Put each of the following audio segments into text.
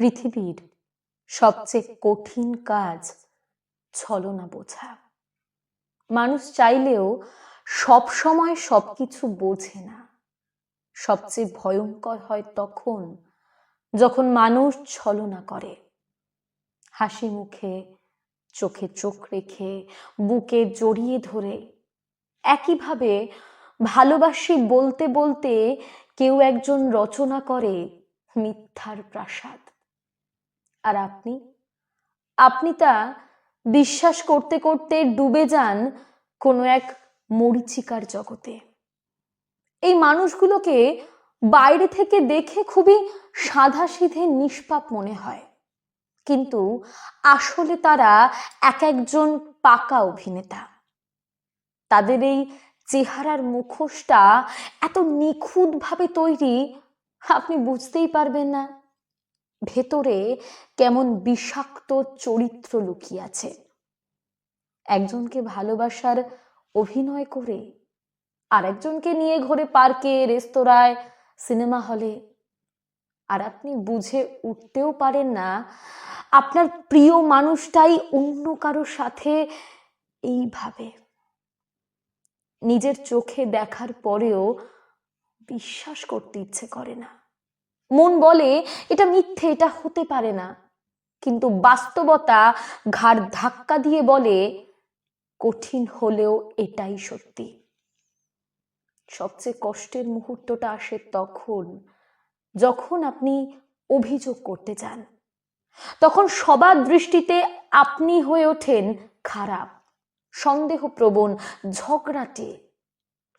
পৃথিবীর সবচেয়ে কঠিন কাজ ছলনা বোঝা। মানুষ চাইলেও সব সময় সবকিছু বোঝে না। সবচেয়ে ভয়ঙ্কর হয় তখন যখন মানুষ ছলনা করে। হাসি মুখে চোখে চোখ রেখে বুকে জড়িয়ে ধরে। একইভাবে ভালোবাসি বলতে বলতে কেউ একজন রচনা করে মিথ্যার প্রাসাদ। আর আপনি? আপনি তা বিশ্বাস করতে করতে ডুবে যান কোনো এক মরিচিকার জগতে। এই মানুষগুলোকে বাইরে থেকে দেখে খুবই সাধাসিধে নিষ্পাপ মনে হয়। কিন্তু আসলে তারা এক একজন পাকা অভিনেতা। তাদের এই চেহারার মুখোশটা এত নিখুঁতভাবে তৈরি, আপনি বুঝতেই পারবেন না। ভেতরে কেমন বিষাক্ত চরিত্র লুকিয়ে আছে। একজনকে ভালোবাসার অভিনয় করে আরেকজনকে নিয়ে ঘোরে পার্কে, রেস্তোরাঁয়, সিনেমা হলে। আর আপনি বুঝে উঠতেও পারেন না, আপনার প্রিয় মানুষটাই অন্য কারোর সাথে এইভাবে। নিজের চোখে দেখার পরেও বিশ্বাস করতে ইচ্ছে করে না। মন বলে, এটা মিথ্যে, এটা হতে পারে না। কিন্তু বাস্তবতা ঘাড় ধাক্কা দিয়ে বলে, কঠিন হলেও এটাই সত্যি। সবচেয়ে কষ্টের মুহূর্তটা আসে তখন, যখন আপনি অভিযোগ করতে যান তখন সবার দৃষ্টিতে আপনি হয়ে ওঠেন খারাপ, সন্দেহপ্রবণ, ঝগড়াটে।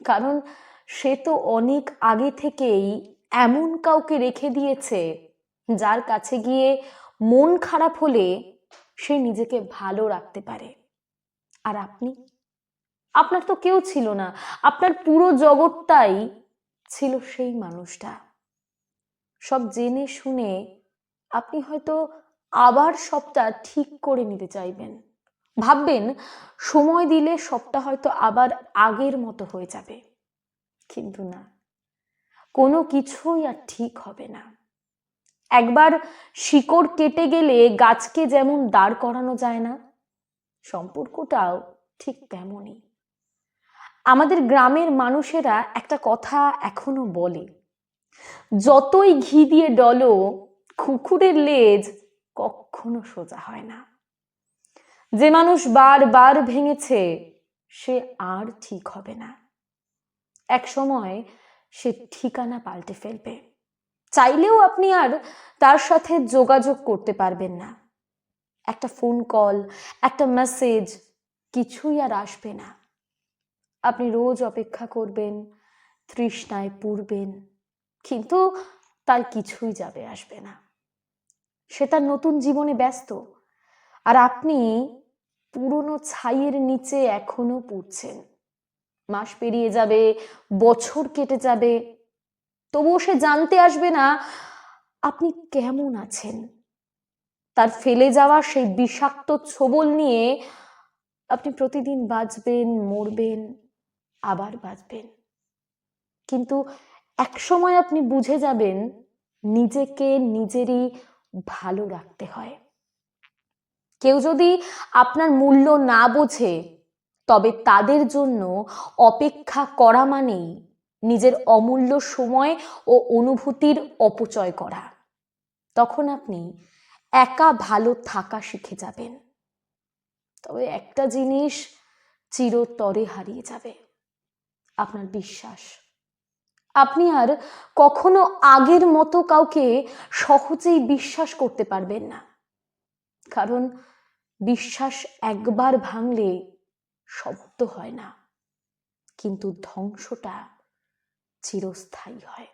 কারণ সে তো অনেক আগে থেকেই এমন কাউকে রেখে দিয়েছে যার কাছে গিয়ে মন খারাপ হলে সে নিজেকে ভালো রাখতে পারে। আর আপনি? আপনার তো কেউ ছিল না। আপনার পুরো জগৎটাই ছিল সেই মানুষটা। সব জেনে শুনে আপনি হয়তো আবার সবটা ঠিক করে নিতে চাইবেন। ভাববেন, সময় দিলে সবটা হয়তো আবার আগের মতো হয়ে যাবে। কিন্তু না। কোনো কিছুই আর ঠিক হবে না। একবার শিকড় কেটে গেলে গাছকে যেমন দাঁড় করানো যায় না, সম্পর্কটাও ঠিক তেমনই। আমাদের গ্রামের মানুষেরা একটা কথা এখনও বলে, যতই ঘি দিয়ে ডলো, কুকুরের লেজ কখনো সোজা হয় না। যে মানুষ বারবার ভেঙেছে, সে আর ঠিক হবে না। এক সময় সে ঠিকানা পাল্টে ফেলবে। চাইলেও আপনি আর তার সাথে যোগাযোগ করতে পারবেন না। একটা ফোন কল একটা মেসেজ কিছুই আর আসবে না। আপনি রোজ অপেক্ষা করবেন, তৃষ্ণায় পুরবেন কিন্তু তার কিছুই যাবে, আসবে না। সে তার নতুন জীবনে ব্যস্ত। আর আপনি পুরনো ছাইয়ের নিচে এখনও পুড়ছেন। মাস পেরিয়ে যাবে, বছর কেটে যাবে। তবুও সে জানতে আসবে না, আপনি কেমন আছেন? তার ফেলে যাওয়া সেই বিষাক্ত ছোবল নিয়ে আপনি প্রতিদিন বাঁচবেন, মরবেন, আবার বাঁচবেন। কিন্তু এক সময় আপনি বুঝে যাবেন, নিজেকে নিজেরই ভালো রাখতে হয়। কেউ যদি আপনার মূল্য না বোঝে তবে তাদের জন্য অপেক্ষা করা মানেই নিজের অমূল্য সময় ও অনুভূতির অপচয় করা। তখন আপনি একা ভালো থাকা শিখে যাবেন। তবে একটা জিনিস চিরতরে হারিয়ে যাবে, আপনার বিশ্বাস। আপনি আর কখনো আগের মতো কাউকে সহজেই বিশ্বাস করতে পারবেন না। কারণ বিশ্বাস একবার ভাঙলে শব্দ হয় না কিন্তু ধ্বংসটা চিরস্থায়ী হয়।